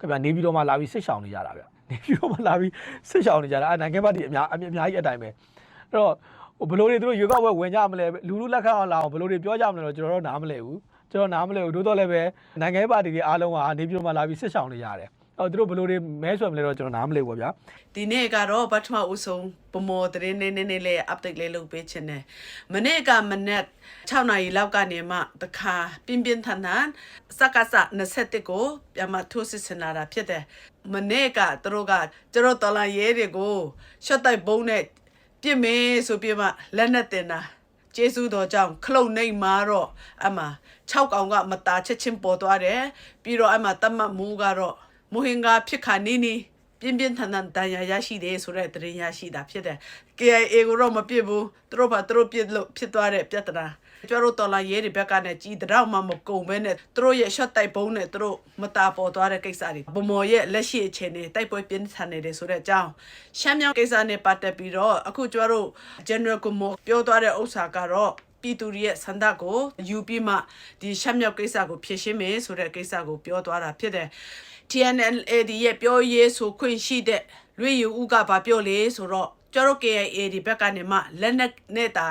ခင်ဗျာနေပြီးတော့မှလာပြီးစစ်ဆောင်နေကြတာဗျနေပြီးတော့မှလာပြီးစစ်ဆောင်နေကြတာအဲနိုင်ငံပါတီအများအများကြီးအတိုင်းပဲအဲ့တော့ဟိုဘလို့တွေသူတို့ရွေးကောက်ပွဲဝင်ကြမလဲလူလူလက်ခံအောင်လာအောင်ဘလို့တွေပြောကြမလဲတော့ကျွန်တော်တို့နားမလဲဘူးကျွန်တော်နားမလဲဘူးတိုးတော့လည်းပဲနိုင်ငံပါတီတွေအားလုံးကနေပြီးတော့မှလာပြီးစစ်ဆောင်နေကြတယ် အဲ့တော့သူတို့ဘလို့တွေမဲဆွယ်မလဲတော့ကျွန်တော်နားမလဲဘူးဗျာဒီနေ့ကတော့ပထမဦးဆုံးပမောသတင်းနေနေနေလေး update လေးလုပ်ပေးချင်တယ်မနေ့ကမနေ့6နာရီလောက်ကနေမှတခါပြင်းပြင်းထန်ထန်စက္ကစ21ကိုပြန်မထိုးစစ်ဆင်လာတာဖြစ်တယ်မနေ့ကသူတို့ကကျတော့တော်လာရဲတွေကိုရှော့တိုက်ဘုံနဲ့ပြစ်မေးဆိုပြမှလက်နဲ့တင်တာကျေးဇူးတော်ကြောင့်ခလုတ်နေမှာတော့အမှ6ကောင်ကမตาချက်ချင်းပေါ်သွားတယ်ပြီးတော့အမှတတ်မှတ်မူကတော့ မူဟင်ကဖြစ်ခါနီးနီးပြင်းပြင်းထန်ထန်တန်ရာရရှိတယ်ဆိုတဲ့သတင်းရရှိတာဖြစ်တယ် KIA ကိုတော့မပြစ်ဘူးသူတို့ဘာသူတို့ပြစ်လို့ဖြစ်သွားတဲ့ပြဿနာကျတို့တော်လာရဲတွေဘက်ကနဲ့ကြီးတောက်မှမကုံပဲနဲ့သူတို့ရဲ့ shot တိုက်ပုံးနဲ့သူတို့မတာပေါ်သွားတဲ့ကိစ္စတွေဗမော်ရဲ့လက်ရှိအခြေအနေတိုက်ပွဲပြင်းထန်နေတယ်ဆိုတဲ့အကြောင်းရှမ်းမြောင်ကိစ္စနဲ့ပတ်သက်ပြီးတော့အခုကျတို့ General Kumo ပြောသွားတဲ့ဥစ္စာကတော့ပြည်သူတွေရဲ့ဆန္ဒကိုယူပြီးမှဒီရှမ်းမြောက်ကိစ္စကိုဖြေရှင်းမယ်ဆိုတဲ့ကိစ္စကိုပြောသွားတာဖြစ်တယ် TNLAD ရဲ့ပြောရေးဆိုခွင့်ရှိတဲ့လွေယူဦးကဘာပြောလဲဆိုတော့ကျတို့ KIA ဒီဘက်ကနေမှလက်နက်နဲ့တာ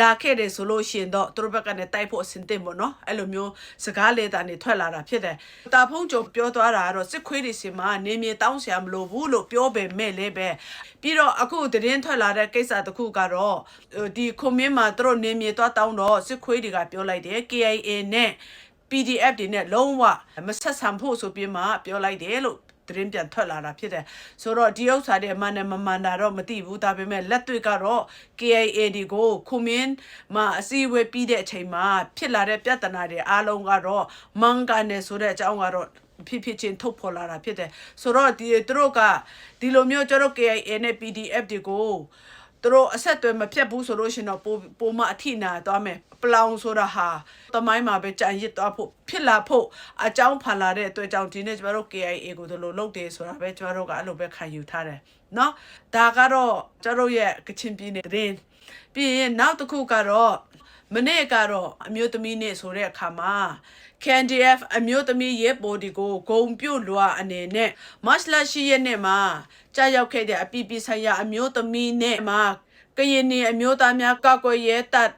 လာခဲ့တယ်ဆိုလို့ရှိရင်တော့သူတို့ဘက်ကနေတိုက်ဖို့အဆင်သင့်ပေါ့နော်အဲ့လိုမျိုးစကားလေတာနေထွက်လာတာဖြစ်တယ်တာဖုံးကျော်ပြောသွားတာကတော့စစ်ခွေးတွေစီမှာနေမြေတောင်းဆရာမလိုဘူးလို့ပြောပေမဲ့လည်းပဲပြီးတော့အခုသတင်းထွက်လာတဲ့ကိစ္စတစ်ခုကတော့ဟိုဒီခွန်မင်းမှာသူတို့နေမြေသွားတောင်းတော့စစ်ခွေးတွေကပြောလိုက်တယ် KIA နဲ့ PDF တွေနဲ့လုံးဝမဆက်ဆံဖို့ဆိုပြီးမှပြောလိုက်တယ်လို့သတင်းပြန်ထွက်လာတာဖြစ်တယ်ဆိုတော့ဒီဥစ္စာတွေအမှန်နဲ့မမှန်တာတော့မသိဘူးဒါပေမဲ့လက်တွေ့ကတော့ KIA ဒီကိုခုမင်းမှာအစည်းအဝေးပြီးတဲ့အချိန်မှာဖြစ်လာတဲ့ပြဿနာတွေအားလုံးကတော့မန်ကန်နေဆိုတဲ့အကြောင်းကတော့ဖြစ်ဖြစ်ချင်းထုတ်ဖော်လာတာဖြစ်တယ်ဆိုတော့ဒီသူတို့ကဒီလိုမျိုးကျတော့ KIA နဲ့ PDF တွေကို သူတို့အဆက်အသွယ်မဖြတ်ဘူးဆိုလို့ရှရင်တော့ပိုပိုမအထိနာသွားမယ်ပလောင်ဆိုတာဟာတမိုင်းမှာပဲကြံရစ်သွားဖို့ဖြစ်လာဖို့အကြောင်းဖန်လာတဲ့အတွက်ကြောင့်ဒီနေ့ကျမတို့ KIA ကိုဒီလိုလုပ်တယ်ဆိုတာပဲကျမတို့ကအဲ့လိုပဲခံယူထားတယ်เนาะဒါကတော့ကျမတို့ရဲ့ကချင်ပြည်နယ်သတင်းပြီးရင်နောက်တစ်ခုကတော့ မနေ့ကတော့အမျိုးသမီးနေ့ဆိုတဲ့အခါမှာ KNDF အမျိုးသမီးရဲပေါ်ဒီကိုဂုံပြုတ်လွှာအနေနဲ့မတ်လရှိရက်နေ့မှာကြာရောက်ခဲ့တဲ့အပြည်ပြည်ဆိုင်ရာအမျိုးသမီးနေ့မှာကရင်နေအမျိုးသားများကောက်ွယ်ရဲတပ်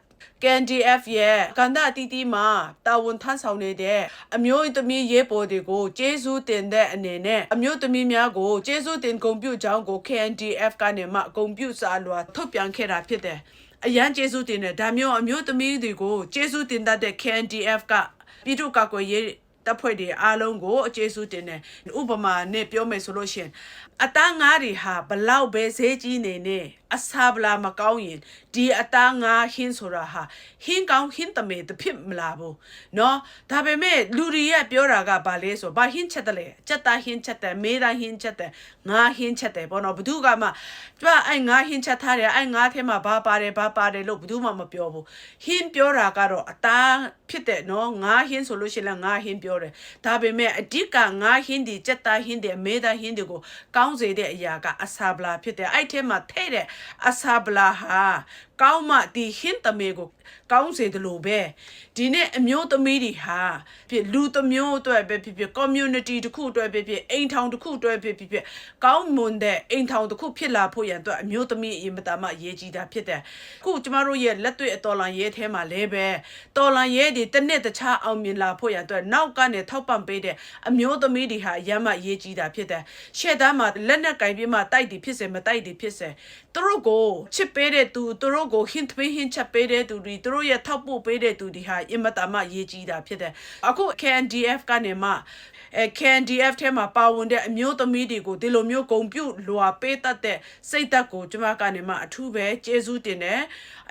KNDF ရဲ့ကန္တာတီတီမှာတာဝန်ထမ်းဆောင်နေတဲ့အမျိုးသမီးရဲပေါ်တွေကိုကျေးဇူးတင်တဲ့အနေနဲ့အမျိုးသမီးများကိုကျေးဇူးတင်ဂုဏ်ပြုကြောင်းကို KNDF ကနေမှဂုဏ်ပြုစာလွှာထုတ်ပြန်ခဲ့တာဖြစ်တယ်။ အရန်ကျေးဇူးတင်တဲ့ဒါမျိုးအမျိုးသမီးတွေကိုကျေးဇူးတင်တတ်တဲ့ KNDF ကပြည်သူ့ကာကွယ်ရေးတပ်ဖွဲ့တွေအားလုံးကိုအကျေးဇူးတင်တယ်ဥပမာနဲ့ပြောမယ်ဆိုလို့ရှိရင်အသားငါးတွေဟာဘလောက်ပဲဈေးကြီးနေနေ အစာဗလာမကောင်းရင်ဒီအသားငါးဟင်းဆိုတာဟာဟင်းကောင်းဟင်းတမေတဖြစ်မလာဘူးเนาะဒါပေမဲ့လူတွေရဲ့ပြောတာကဘာလဲဆိုဘာဟင်းချက်တယ်လဲစက်သားဟင်းချက်တယ်မေးသားဟင်းချက်တယ်ငါးဟင်းချက်တယ်ပေါ့နော်ဘသူကမှကြွအဲ့ငါးဟင်းချက်ထားတယ်အဲ့ငါးထဲမှာဘာပါတယ်ဘာပါတယ်လို့ဘသူမှမပြောဘူးဟင်းပြောတာကတော့အသားဖြစ်တဲ့เนาะငါးဟင်းဆိုလို့ရှိရင်ငါးဟင်းပြောတယ်ဒါပေမဲ့အဓိကငါးဟင်းဒီစက်သားဟင်းတွေမေးသားဟင်းတွေကိုကောင်းစေတဲ့အရာကအစာဗလာဖြစ်တယ်အဲ့ထဲမှာထဲ့တဲ့ အစာဗလာဟာ ကောင်းမှဒီဟင်းတမေကိုကောင်းစေတယ်လို့ပဲဒီနေ့အမျိုးသမီးတွေဟာဖြစ်လူတစ်မျိုးအတွက်ပဲဖြစ်ဖြစ် community တစ်ခုအတွက်ပဲဖြစ်အိမ်ထောင်တစ်ခုအတွက်ပဲဖြစ်ဖြစ်ကောင်းမွန်တဲ့အိမ်ထောင်တစ်ခုဖြစ်လာဖို့ရန်အတွက်အမျိုးသမီးအရင်မတမအရေးကြီးတာဖြစ်တယ်ခုကျမတို့ရဲ့လက်တွေ့အတော်လန်ရဲထဲမှာလည်းပဲတော်လန်ရဲတွေတစ်နှစ်တခြားအောင်မြင်လာဖို့ရန်အတွက်နောက်ကနေထောက်ပံ့ပေးတဲ့အမျိုးသမီးတွေဟာရမ်းမအရေးကြီးတာဖြစ်တယ်ရှေ့သားမှာလက်နက်ကင်ပြီးမှတိုက်တယ်ဖြစ်စေမတိုက်တယ်ဖြစ်စေသူတို့ကိုချစ်ပေးတဲ့သူသူတို့ကို hint ပေး hint ချက်ပေးတဲ့သူတွေသူတို့ရဲ့ထောက်ပို့ပေးတဲ့သူတွေဟာအင်မတန်မှအရေးကြီးတာဖြစ်တယ်အခု KNDF ကနေမှအဲ KNDF ထဲမှာပါဝင်တဲ့အမျိုးသမီးတွေကိုဒီလိုမျိုးဂုံပြုတ်လွာပေးတတ်တဲ့စိတ်သက်ကိုကျမကနေမှအထူးပဲကျေးဇူးတင်တယ်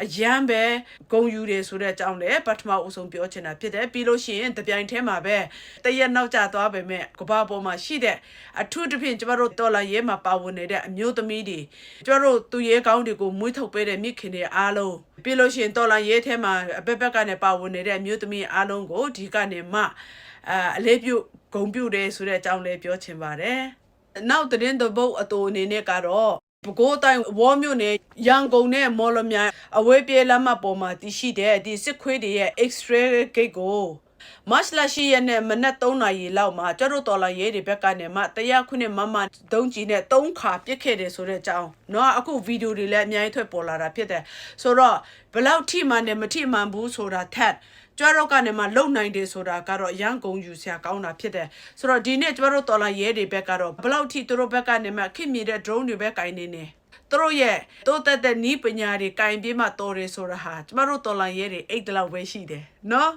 အယမ်းပဲဂုံယူတယ်ဆိုတဲ့အကြောင်းလည်းပထမအဆုံးပြောချင်တာဖြစ်တယ်ပြီးလို့ရှိရင်တပြိုင်တည်းမှာပဲတရက်နောက်ကျသွားပေမဲ့ကဘာပေါ်မှာရှိတဲ့အထူးသဖြင့်ကျမတို့တော်လာရဲမှာပါဝင်နေတဲ့အမျိုးသမီးတွေကျမတို့သူရဲကောင်းတွေကိုမွေးထုတ်ပေးတဲ့မိခင်တွေအားလုံးပြီးလို့ရှိရင်တော်လာရဲထဲမှာအပက်ပက်ကနေပါဝင်နေတဲ့အမျိုးသမီးအားလုံးကိုဒီကနေမှအာအလေးပြုဂုံပြုတယ်ဆိုတဲ့အကြောင်းလည်းပြောချင်ပါတယ်နောက်သတင်းတစ်ပုတ်အတူအနေနဲ့ကတော့ပဲခူးတိုင်းဝေါ်မြို့နယ်ရန်ကုန်နဲ့မော်လမြိုင်အဝေးပြေးလမ်းမပေါ်မှာတည်ရှိတဲ့ဒီစစ်ခွေးတွေရဲ့ X-ray gate ကို မတ်လရှိရက်နဲ့မနက်3နာရီလောက်မှာကျတို့တော်လာရဲတွေဘက်ကနေမှတရားခုနှစ်မမဒုံကြီးနဲ့3ခါပြစ်ခဲ့တယ်ဆိုတဲ့အကြောင်းเนาะအခုဗီဒီယိုတွေလည်းအများကြီးထွက်ပေါ်လာတာဖြစ်တယ်ဆိုတော့ဘယ်လောက်ထိမှန်တယ်မထိမှန်ဘူးဆိုတာထက်ကျတော့ကနေမှလုံနိုင်တယ်ဆိုတာကတော့ရန်ကုန်ယူဆရာကောင်းတာဖြစ်တယ်ဆိုတော့ဒီနေ့ကျတို့တော်လာရဲတွေဘက်ကတော့ဘယ်လောက်ထိသူတို့ဘက်ကနေမှခင်မြတဲ့ drone တွေပဲကင်နေနေသူတို့ရဲ့တိုးတက်တဲ့နီးပညာတွေကင်ပြီးမှတော်တယ်ဆိုတာဟာကျမတို့တော်လာရဲတွေအိတ်တလောက်ပဲရှိတယ်เนาะ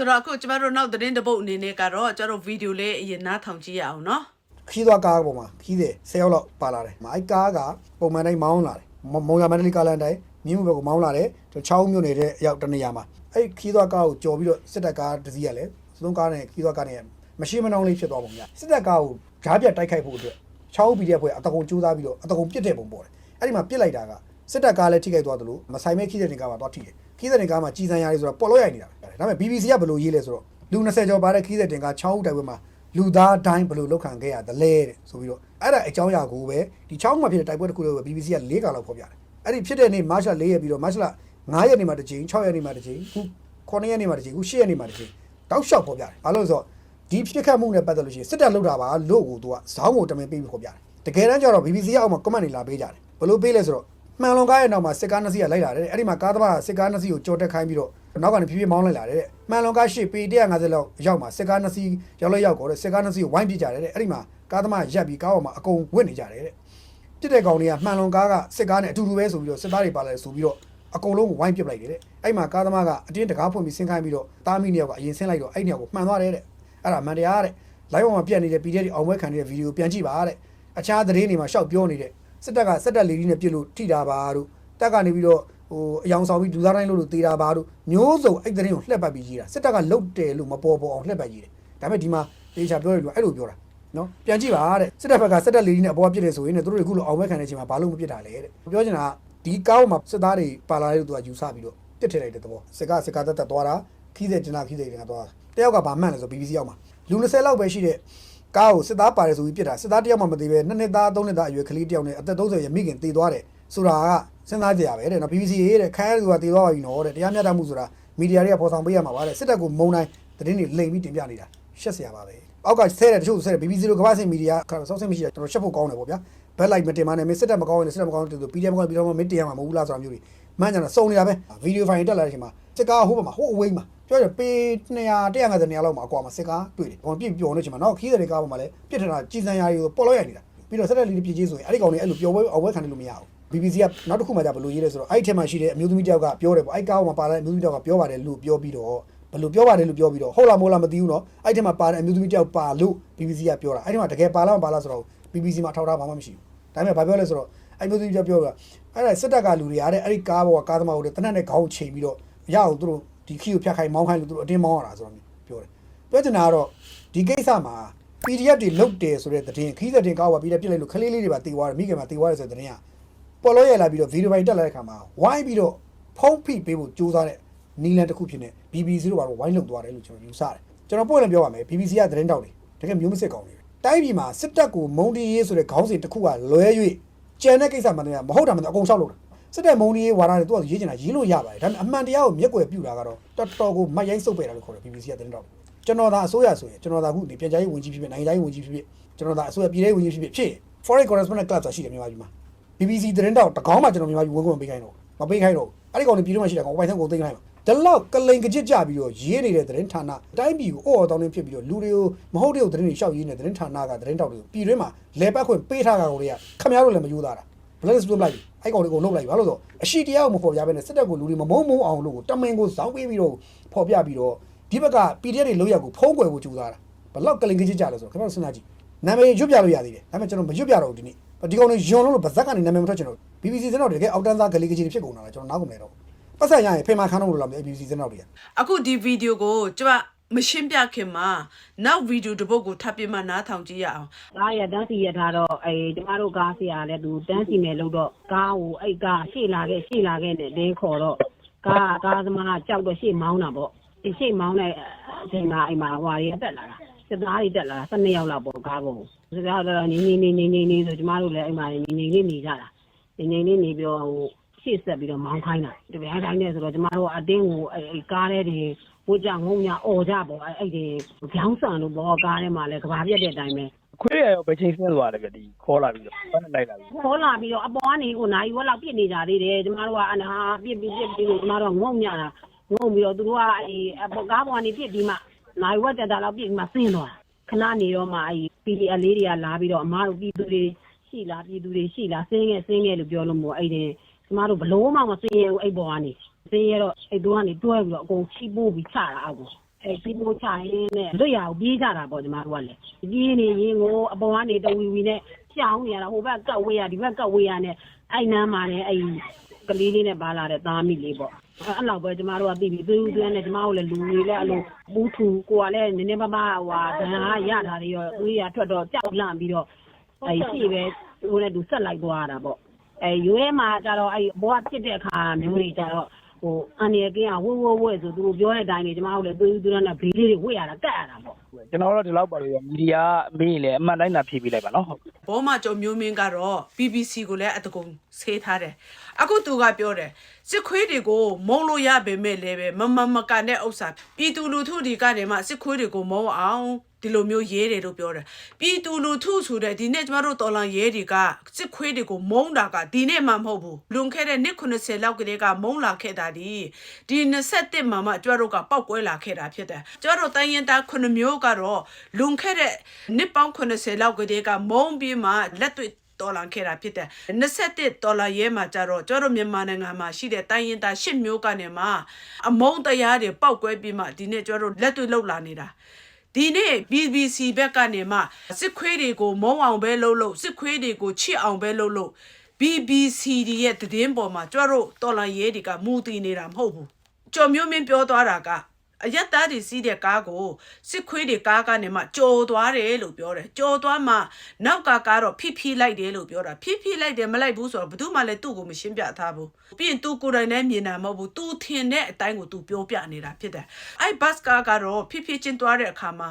ဆိုတော့အခုကျမတို့နောက်သတင်းတစ်ပုတ်အနေနဲ့ကတော့ကျမတို့ဗီဒီယိုလေးအရင်နားထောင်ကြည့်ရအောင်နော်ခီးသွားကားပေါ်မှာခီးတယ်10ရောက်လောက်ပါလာတယ်။အဲ့ကားကပုံမှန်တိုင်းမောင်းလာတယ်။မုံရမန္တလေးကားလမ်းတိုင်းမြင်းမှုဘက်ကိုမောင်းလာတယ်။ကျွန်တော်6မြို့နယ်တဲ့အရောက်တနေရာမှာအဲ့ခီးသွားကားကိုကြော်ပြီးတော့စစ်တပ်ကားတစ်စီးရလဲစလုံးကားနဲ့ခီးသွားကားနဲ့မရှိမနှောင်းလေးဖြစ်သွားပုံများ။စစ်တပ်ကားကိုဓာတ်ပြတ်တိုက်ခိုက်ဖို့အတွက်6 PDF ဖွဲ့အတကုံစူးစမ်းပြီးတော့အတကုံပြစ်တဲ့ပုံပေါ်တယ်။အဲ့ဒီမှာပြစ်လိုက်တာက စစ်တပ်ကားလည်းထိခိုက်သွားသလိုမဆိုင်မဲခီးတဲ့နေကားမှာသွားထိတယ်။ခီးတဲ့နေကားမှာကြီးစံရတယ်ဆိုတော့ပေါ်လို့ရိုက်နေတာပဲ။ဒါပေမဲ့ BBC ကဘယ်လိုရေးလဲဆိုတော့လူ20ကျော်ပါတဲ့ခီးတဲ့တင်ကား6ဦးတိုက်ပွဲမှာလူသားတိုင်းဘယ်လိုလောက်ခံခဲ့ရသလဲတဲ့ဆိုပြီးတော့အဲ့ဒါအကြောင်းအရာကိုပဲဒီချောင်းမှာဖြစ်တဲ့တိုက်ပွဲတစ်ခုလို့ပဲ BBC က၄កောင်လောက်ဖော်ပြတယ်အဲ့ဒီဖြစ်တဲ့နေ့မတ်လ4ရက်ပြီးတော့မတ်လ9ရက်နေ့မှာတစ်ချိန်6ရက်နေ့မှာတစ်ချိန်ခု9ရက်နေ့မှာတစ်ချိန်ခု10ရက်နေ့မှာတစ်ချိန်တောက်လျှောက်ဖော်ပြတယ်ဘာလို့လဲဆိုတော့ဒီဖြစ်ခတ်မှုနဲ့ပတ်သက်လို့ရှိရင်စစ်တပ်လောက်တာပါလို့ကိုသူကဇောင်းကိုတမင်ပေးပြီးဖော်ပြတယ်တကယ်တမ်းကျတော့ BBC ကအောက်မှာ comment တွေလာပေးကြတယ်ဘယ်လိုပေးလဲဆိုတော့ မှန်လွန်ကားရဲ့နောက်မှာစစ်ကားနှစ်စီးကလိုက်လာတယ်တဲ့အဲ့ဒီမှာကားသမားကစစ်ကားနှစ်စီးကိုကြော်တက်ခိုင်းပြီးတော့နောက်ကနေဖြည်းဖြည်းမောင်းလိုက်လာတယ်တဲ့မှန်လွန်ကားရှေ့ပေ150လောက်ရောက်မှာစစ်ကားနှစ်စီးရောက်လဲရောက်ကောတဲ့စစ်ကားနှစ်စီးကိုဝိုင်းပြစ်ကြတယ်တဲ့အဲ့ဒီမှာကားသမားရက်ပြီးကားပေါ်မှာအကုန်ဝစ်နေကြတယ်တဲ့ပြစ်တဲ့ကောင်တွေကမှန်လွန်ကားကစစ်ကားနဲ့အတူတူပဲဆိုပြီးတော့စစ်သားတွေပါလာတယ်ဆိုပြီးတော့အကုန်လုံးကိုဝိုင်းပစ်ပလိုက်တယ်တဲ့အဲ့မှာကားသမားကအတင်းတကားဖွင့်ပြီးဆင်းခိုင်းပြီးတော့တားမိနှစ်ယောက်ကအရင်ဆင်းလိုက်တော့အဲ့နှစ်ယောက်ကိုမှန်သွားတယ်တဲ့အဲ့ဒါမှန်တရားတဲ့ live ပေါ်မှာပြတ်နေတဲ့ PDF တွေအောင်ပွဲခံနေတဲ့ဗီဒီယိုပြန်ကြည့်ပါတဲ့အခြားသတင်းတွေမှာရှောက်ပြောနေတဲ့ စစ်တပ်ကစစ်တပ်လေဒီနဲ့ပြစ်လို့ထိတာပါတို့တက်ကနေပြီးတော့ဟိုအယောင်ဆောင်ပြီးလူသားတိုင်းလို့လို့တေးတာပါတို့မျိုးစုံအဲ့သတင်းကိုလှက်ပတ်ပြီးကြီးတာစစ်တပ်ကလုတ်တယ်လို့မပေါ်ပေါ်အောင်လှက်ပတ်ကြီးတယ်ဒါပေမဲ့ဒီမှာတေချာပြောရလို့အဲ့လိုပြောတာနော်ပြန်ကြည့်ပါတဲ့စစ်တပ်ဘက်ကစစ်တပ်လေဒီနဲ့အပေါ်ကပြစ်တယ်ဆိုရင်လည်းသူတို့တွေခုလိုအောင်ပွဲခံတဲ့အချိန်မှာဘာလို့မပြစ်တာလဲတဲ့ပြောချင်တာကဒီကောင်းမှာစစ်သားတွေပါလာတဲ့သူကယူဆပြီးတော့ပြစ်ထည့်လိုက်တဲ့သဘောစစ်ကစစ်ကတက်တက်သွားတာခီးတဲ့ကျနာခီးတဲ့ကျနာသွားတာတယောက်ကဘာမှန်လဲဆို BBC ရောက်မှာလူ20လောက်ပဲရှိတဲ့ ကားကိုစစ်သားပါတယ်ဆိုပြီးပြစ်တာစစ်သားတယောက်မှမသေးပဲနှစ်နှစ်သားသုံးနှစ်သားအရွယ်ကလေးတယောက်နဲ့အသက်30ရမိခင်တည်သွားတယ်ဆိုတာကစဉ်းစားကြရပဲတဲ့နော် BBC ရေးတဲ့ခိုင်းရသူကတည်သွားပါပြီနော်တဲ့တရားမျှတမှုဆိုတာမီဒီယာတွေကပေါ်ဆောင်ပေးရမှာပါတဲ့စစ်တပ်ကိုမုံတိုင်းသတင်းတွေလိမ်ပြီးတင်ပြနေတာရှက်စရာပါပဲအောက်ကဆဲတဲ့တချို့ဆဲတဲ့ BBC လိုကမ္ဘာ့စင်မီဒီယာကစောက်စိတ်မရှိတာကျွန်တော်ရှက်ဖို့ကောင်းတယ်ပေါ့ဗျာဘက်လိုက်မတင်မနဲ့မင်းစစ်တပ်မကောင်းရင်စစ်တပ်မကောင်းတယ်ဆို PDF မကောင်းပြီးတော့မင်းတင်ရမှာမဟုတ်ဘူးလားဆိုတာမျိုးတွေမှန်ကြတာစုံနေတာပဲဗီဒီယိုဖိုင်တက်လာတဲ့အချိန်မှာစစ်ကားဟိုဘက်မှာဟိုအဝေးမှာ ပြောရပေ200 150နေရာလောက်မှာအကွာမှာစစ်ကားတွေ့တယ်။ဘောပြည့်ပျော်နေချိန်မှာနော်ခီးတဲ့ကားပေါ်မှာလည်းပြစ်ထတာကြည်စံရာရီကိုပေါ်လို့ရနေတာ။ပြီးတော့ဆက်တက်လီပြည့်ကြီးဆိုရင်အဲ့ဒီကောင်တွေအဲ့လိုပျော်ပွဲအဝဲခံနေလို့မရဘူး။ BBC ကနောက်တစ်ခုမှကြဘယ်လိုရေးလဲဆိုတော့အဲ့ဒီထဲမှာရှိတဲ့အမျိုးသမီးတယောက်ကပြောတယ်ပေါ့အဲ့ကားပေါ်မှာပါတဲ့အမျိုးသမီးတယောက်ကပြောပါတယ်လို့ပြောပြီးတော့ဘယ်လိုပြောပါတယ်လို့ပြောပြီးတော့ဟုတ်လားမဟုတ်လားမသိဘူးနော်အဲ့ဒီထဲမှာပါတဲ့အမျိုးသမီးတယောက်ပါလို့ BBC ကပြောတာအဲ့ဒီမှာတကယ်ပါလားမပါလားဆိုတော့ BBC မှာထောက်ထားဘာမှမရှိဘူးဒါပေမဲ့ဘာပြောလဲဆိုတော့အဲ့မျိုးသမီးတယောက်ပြောတာအဲ့ဒါစစ်တပ်ကလူတွေအားတဲ့အဲ့ဒီကားပေါ်ကကားသမားတွေတနက်နဲ့ခေါင်းချိန်ပြီးတော့ရအောင်သူတို့ ဒီခီကိုဖြတ်ခိုင်းမောင်းခိုင်းလို့သူတို့အတင်းမောင်းရတာဆိုတော့ပြောတယ်ပြောချင်တာကတော့ဒီကိစ္စမှာ PDF တွေလုတ်တယ်ဆိုတဲ့သတင်းခီးတဲ့တင်ကားပါပြီးတော့ပြစ်လိုက်လို့ခလေးလေးတွေပါတေသွားတယ်မိခင်မှာတေသွားတယ်ဆိုတဲ့သတင်းကပေါ်လို့ရလာပြီးတော့ဗီဒီယိုပိုင်းတက်လာတဲ့ခါမှာဝိုင်းပြီးတော့ဖုံးဖိပေးဖို့ကြိုးစားတဲ့နီလန်တစ်ခုဖြစ်နေ BBC တို့ကတော့ဝိုင်းလုံသွားတယ်လို့ကျွန်တော်ယူဆတယ်ကျွန်တော်ပို့လည်းပြောပါမယ် BBC ကသတင်းတောက်တယ်တကယ်မျိုးမစစ်ကောင်းတယ်တိုင်းပြည်မှာစစ်တပ်ကိုမုံတီရေးဆိုတဲ့ခေါင်းစဉ်တစ်ခုကလွဲ၍ကျန်တဲ့ကိစ္စမှန်တယ်မဟုတ်တာမှန်တယ်အကုန်ရှောက်လို့ စစ်တပ်မုံတီရေးဝါဒတွေသူကရေးချင်တာရေးလို့ရပါတယ်ဒါပေမဲ့အမှန်တရားကိုမျက်ကွယ်ပြူတာကတော့တော်တော်ကိုမတ်ရိုင်းစုပ်ပယ်တာလို့ခေါ်တယ် BBC ကသတင်းတောက်ကျွန်တော်သာအစိုးရဆိုရင်ကျွန်တော်သာခုဒီပြန်ကြားရေးဝန်ကြီးဖြစ်ဖြစ်နိုင်ငံခြားရေးဝန်ကြီးဖြစ်ဖြစ်ကျွန်တော်သာအစိုးရပြည်ထောင်ဝန်ကြီးဖြစ်ဖြစ်ဖြစ် foreign correspondent club ဆိုတာရှိတယ်မြန်မာပြည်မှာ BBC သတင်းတောက်တကောင်းမှကျွန်တော်မြန်မာပြည်ဝန်ခွင့်မပေးခိုင်းတော့မပေးခိုင်းတော့အဲ့ဒီကောင်တွေပြည်တွင်းမှာရှိတဲ့ကောင်ပိုင်ဆုံးကိုသိမ်းခိုင်းမှာဒီလောက်ကလိန်ကကြစ်ကြပြီးတော့ရေးနေတဲ့သတင်းဌာနတိုင်းပြည်ကိုအော်အော်တောင်းတင်းဖြစ်ပြီးတော့လူတွေကိုမဟုတ်တဲ့သတင်းတွေရှောက်ရေးနေတဲ့သတင်းဌာနကသတင်းတောက်တွေကိုပြည်တွင်းမှာလဲပတ်ခွင့်ပေးထားတာကိုတွေကခမရတို့လည်းမယူသားတာ blast လုပ်လိုက် အဲ့ကောင်တွေကိုလှုပ်လိုက်ဘာလို့လဲဆိုတော့အရှိတရားကိုမဖော်ပြဘဲနဲ့စစ်တပ်ကိုလူတွေမမုန်းမုန်းအောင်လို့ကိုတမင်ကိုဇောင်းပေးပြီးတော့ဖော်ပြပြီးတော့ဒီဘက်က PDF တွေလောက်ရကိုဖုံးကွယ်ဖို့ကြိုးစားတာဘလောက်ကလိန်ကကြစ်ကြလဲဆိုတော့ခင်ဗျားတို့စဉ်းစားကြည့်နာမည်ရွတ်ပြလို့ရသေးတယ်ဒါပေမဲ့ကျွန်တော်မရွတ်ပြတော့ဘူးဒီနေ့ဒီကောင်တွေယွန်လို့လို့ဗဇက်ကနေနာမည်မထွက်ချင်တော့ BBC စတော့တကယ်အောက်တန်းသားဂလီကကြီးတွေဖြစ်ကုန်တာလားကျွန်တော်နားကုန်နေတော့ပတ်ဆက်ရရင်ဖေမာခန်းတော့လို့လားမသိ BBC စတော့တွေကအခုဒီဗီဒီယိုကိုကျမ မရှင်းပြခင်မှာနောက်ဗီဒီယိုတစ်ပုတ်ကိုထပ်ပြမှနားထောင်ကြည့်ရအောင်ကားရတန်းစီရထားတော့အဲကျမတို့ကားဆရာလည်းသူတန်းစီမယ်လို့တော့ကားကိုအဲ့ကားရှေ့လာခဲ့ရှေ့လာခဲ့နဲ့တင်းခေါ်တော့ကားကားသမားကကြောက်တော့ရှေ့မောင်းတာပေါ့ဒီရှေ့မောင်းတဲ့အချိန်မှာအိမ်မှာဟွာရီတက်လာတာစစ်သားတွေတက်လာတာ12ယောက်လောက်ပေါ့ကားပေါ်စစ်သားတော့နေနေနေနေနေနေဆိုကျမတို့လည်းအိမ်မှာနေနေလေးနေကြတာနေနေလေးနေပြီးတော့ဟိုရှေ့ဆက်ပြီးတော့မောင်းခိုင်းတာတပြိုင်တိုင်းနဲ့ဆိုတော့ကျမတို့ကအတင်းကိုအဲကားထဲတွေ ဝကြငုံညာအော်ကြပေါ့အဲ့အဲ့ဒီကြောင်းဆန်လို့ဘောကားထဲမှာလဲကဘာပြက်တဲ့အတိုင်းပဲခွေးရရောဘယ်ချိန်ဆင်းသွားလဲဗျဒီခေါ်လာပြီးတော့ဘယ်နဲ့လိုက်လာပြီးခေါ်လာပြီးတော့အပေါ်ကနေကိုနိုင်ဝက်လောက်ပြစ်နေကြသေးတယ်ကျမတို့ကအနာပြစ်ပြီးပြစ်ပြီးကျမတို့ကငုံညာတာငုံပြီးတော့သူတို့ကအဲ့အပေါ်ကားပေါ်ကနေပြစ်ပြီးမှနိုင်ဝက်တက်တာလောက်ပြစ်ပြီးမှဆင်းသွားခဏနေတော့မှအဲ့ PDF လေးတွေကလာပြီးတော့အမားတို့ပြည်သူတွေရှိလားပြည်သူတွေရှိလားဆင်းငယ်ဆင်းငယ်လို့ပြောလို့မို့အဲ့ဒီကျမတို့ဘလို့မှမဆင်းရဘူးအဲ့ပေါ်ကနေ ဆင်းရတော့အဲ့သူကနေတွဲပြီးတော့အကုန်ချိပိုးပြီးချတာအောက်ကိုအဲ့ချိပိုးချရင်းနဲ့လွတ်ရအောင်ပြေးကြတာပေါ့ကျမတို့ကလည်းပြေးနေရင်ကိုအပေါ်ကနေတဝီဝီနဲ့ရှောင်းနေရတာဟိုဘက်ကတ်ဝေးရဒီဘက်ကတ်ဝေးရနဲ့အဲ့နမ်းမှာလည်းအဲ့ကလေးလေးနဲ့ပါလာတဲ့သားမိလေးပေါ့အဲ့လောက်ပဲကျမတို့ကပြီးပြီးသွေးဦးသွေးနဲ့ကျမတို့လည်းလူတွေလည်းအဲ့လိုဘူးထူကိုကလည်းနည်းနည်းပါးပါးဟွာဒဏ်ရာရတာတွေရောသွေးရထွက်တော့ကြောက်လန့်ပြီးတော့အဲ့ရှိပဲဟိုလည်းသူဆက်လိုက်သွားတာပေါ့အဲရွေးမှာကျတော့အဲ့ဘောကဖြစ်တဲ့အခါမျိုးတွေကျတော့ ဟိုအန်ရကင်းကဝိုးဝိုးဝဲဆိုသူတို့ပြောတဲ့အတိုင်းနေကျမတို့လည်းသွေးဦးသွေးနဲ့ဘေးလေးတွေဝှက်ရတာကတ်ရတာပေါ့ကျွန်တော်တို့ဒီလောက်ပါလို့မီဒီယာအမေးရင်လည်းအမှန်တိုင်းသာဖြေပေးလိုက်ပါနော်ဟုတ်ဘောမကျော်မျိုးမင်းကတော့ BBC ကိုလည်းအတကုံဆေးထားတယ်အခုသူကပြောတယ် စစ်ခွေးတွေကိုမုံလို့ရပေမဲ့လည်းပဲမမမကန်တဲ့ဥစ္စာပြည်သူလူထုဒီကနေမှစစ်ခွေးတွေကိုမုံအောင်ဒီလိုမျိုးရေးတယ်လို့ပြောတယ်ပြည်သူလူထုဆိုတဲ့ဒီနေ့ကျမတို့တော်လန်ရဲတွေကစစ်ခွေးတွေကိုမုံတာကဒီနေ့မှမဟုတ်ဘူးလွန်ခဲ့တဲ့နှစ်90လောက်ကလေးကမုံလာခဲ့တာဒီဒီ27မှာမှကျမတို့ကပောက်ကွဲလာခဲ့တာဖြစ်တယ်ကျမတို့တိုင်းရင်သား9မျိုးကတော့လွန်ခဲ့တဲ့နှစ်ပေါင်း90လောက်ကလေးကမုံပြီးမှလက်တွေ့ တော်လာခဲ့တာဖြစ်တယ်27ဒေါ်လာရဲမှာကြတော့ကျတော့မြန်မာနိုင်ငံမှာရှိတဲ့တိုင်းရင်သား10မျိုးကနေမှအမုန်းတရားတွေပောက်ကွဲပြီးမှဒီနေ့ကျတော့လက်တွေ့လောက်လာနေတာဒီနေ့ BBC ဘက်ကနေမှစစ်ခွေးတွေကိုမုံအောင်ပဲလှုပ်လို့စစ်ခွေးတွေကိုချစ်အောင်ပဲလှုပ်လို့ BBC ဒီရဲ့သတင်းပေါ်မှာကျတော့တော်လာရဲတွေကမူတည်နေတာမဟုတ်ဘူးကျော်မျိုးမင်းပြောသွားတာက အရက်သားတွေစီးတဲ့ကားကိုစစ်ခွေးတွေကားကနေမှကြော်သွားတယ်လို့ပြောတယ်ကြော်သွားမှနောက်ကကားတော့ဖိဖိလိုက်တယ်လို့ပြောတာဖိဖိလိုက်တယ်မလိုက်ဘူးဆိုတော့ဘယ်သူမှလည်းသူ့ကိုမရှင်းပြထားဘူးပြီးရင် तू ကိုယ်တိုင်လည်းမြင်တာမဟုတ်ဘူး तू ထင်တဲ့အတိုင်းကို तू ပြောပြနေတာဖြစ်တယ်အဲ့ဘတ်ကားကတော့ဖိဖိချင်းသွားတဲ့အခါမှာ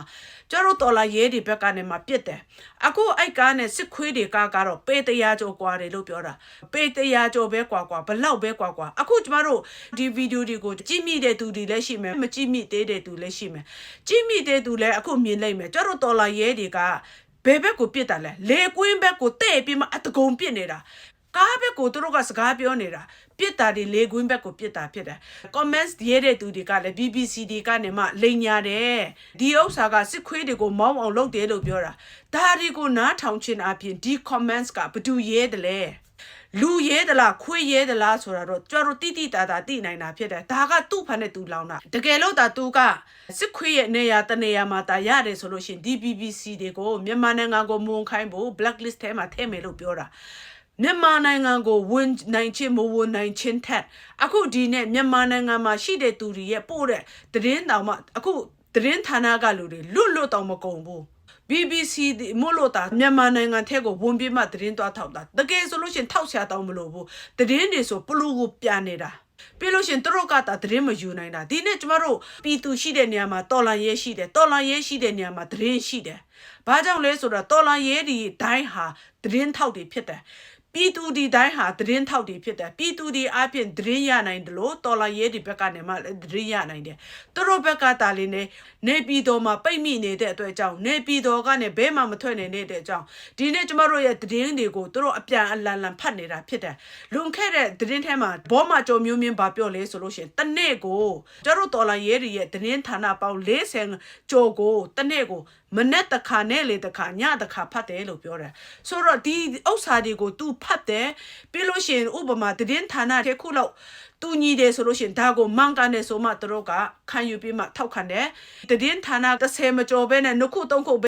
ကျတို့တော်လာရဲတွေဘက်ကနေမှပြစ်တယ်အခုအဲ့ကားနဲ့စစ်ခွေးတွေကားကတော့ပေတရာကျော်ကွာတယ်လို့ပြောတာပေတရာကျော်ပဲကွာကွာဘလောက်ပဲကွာကွာအခုကျမတို့ဒီဗီဒီယိုတွေကိုကြည့်မိတဲ့သူတွေလည်းရှိမယ်မကြည့် မိသေးတဲ့သူလည်းရှိမယ်ကြည့်မိတဲ့သူလည်းအခုမြင်လိုက်မယ်ကျတို့တော်လာရဲတွေကဘယ်ဘက်ကိုပြစ်တာလဲလေကွင်းဘက်ကိုတဲ့ပြီးမှအတကုံပြစ်နေတာကားဘက်ကိုသူတို့ကစကားပြောနေတာပြစ်တာတွေလေကွင်းဘက်ကိုပြစ်တာဖြစ်တယ် comments ရေးတဲ့သူတွေကလည်း BBC တွေကနေမှလိန်ညာတယ်ဒီဥစ္စာကစစ်ခွေးတွေကိုမောင်းအောင်လုပ်တယ်လို့ပြောတာဒါတွေကိုနားထောင်ခြင်းအပြင်ဒီ comments ကဘယ်သူရေးတယ်လဲ လူရဲသလားခွေးရဲသလားဆိုတာတော့ကြွားတို့တိတိတာတာသိနိုင်တာဖြစ်တယ်ဒါကသူ့ဖန်နဲ့သူလောင်းတာတကယ်လို့ဒါသူကစစ်ခွေးရဲ့နေရာတနေရာမှာတာရတယ်ဆိုလို့ရှရင်ဒီ BBC တွေကိုမြန်မာနိုင်ငံကိုမွန်ခိုင်းဖို့ blacklist ထဲမှာထည့်မယ်လို့ပြောတာမြန်မာနိုင်ငံကိုဝင်နိုင်ချင်းမဝင်နိုင်ချင်းထက်အခုဒီနဲ့မြန်မာနိုင်ငံမှာရှိတဲ့သူတွေရဲ့ပို့တဲ့သတင်းတောင်မှအခုသတင်းဌာနကလူတွေလွတ်လွတ်တောင်မကုန်ဘူး BBC ဒီမို့လို့တာမြန်မာနိုင်ငံထဲကိုဝင်ပြီးမှသတင်းသွားထောက်တာတကယ်ဆိုလို့ရှရင်ထောက်ဆရာတောင်မလို့ဘူးသတင်းတွေဆိုပလူကိုပြန်နေတာပြီးလို့ရှရင်သူတို့ကတာသတင်းမယူနိုင်တာဒီနေ့ကျမတို့ပြည်သူရှိတဲ့နေရာမှာတော်လန်ရဲရှိတယ်တော်လန်ရဲရှိတဲ့နေရာမှာသတင်းရှိတယ်ဘာကြောင့်လဲဆိုတော့တော်လန်ရဲဒီတိုင်းဟာသတင်းထောက်တွေဖြစ်တယ် ပြည်သူဒီတိုင်းဟာသတင်းထောက်တွေဖြစ်တယ်ပြည်သူဒီအပြင်သတင်းရနိုင်တယ်လို့တော်လာရဲဒီဘက်ကနေမှလည်းသတင်းရနိုင်တယ်သူတို့ဘက်ကတာလေးနဲ့နေပြည်တော်မှာပိတ်မိနေတဲ့အတွက်ကြောင့်နေပြည်တော်ကနေဘဲမှမထွက်နိုင်တဲ့အကြောင်းဒီနေ့ကျမတို့ရဲ့သတင်းတွေကိုသူတို့အပြန်အလှန်လှန်ဖတ်နေတာဖြစ်တယ်လွန်ခဲ့တဲ့သတင်းထဲမှာဘောမကြော်မျိုးမြင်းဘာပြောလဲဆိုလို့ရှိရင်တနေ့ကိုကျတို့တော်လာရဲတွေရဲ့သတင်းဌာနပေါင်း40ကျော်ကိုတနေ့ကိုမနဲ့တစ်ခါနဲ့လေတစ်ခါညတစ်ခါဖတ်တယ်လို့ပြောတယ်ဆိုတော့ဒီဥစ္စာတွေကို तू ဖတ်တယ်ပြီးလို့ရှိရင်ဥပမာသတင်းဌာနတစ်ခုလောက်သူညီတယ်ဆိုလို့ရှိရင်ဒါကိုမှန်ကန်တယ်ဆိုမှသူတို့ကခံယူပြီးမှထောက်ခံတယ်သတင်းဌာန30မကျော်ပဲနဲ့နှစ်ခုသုံးခုပဲ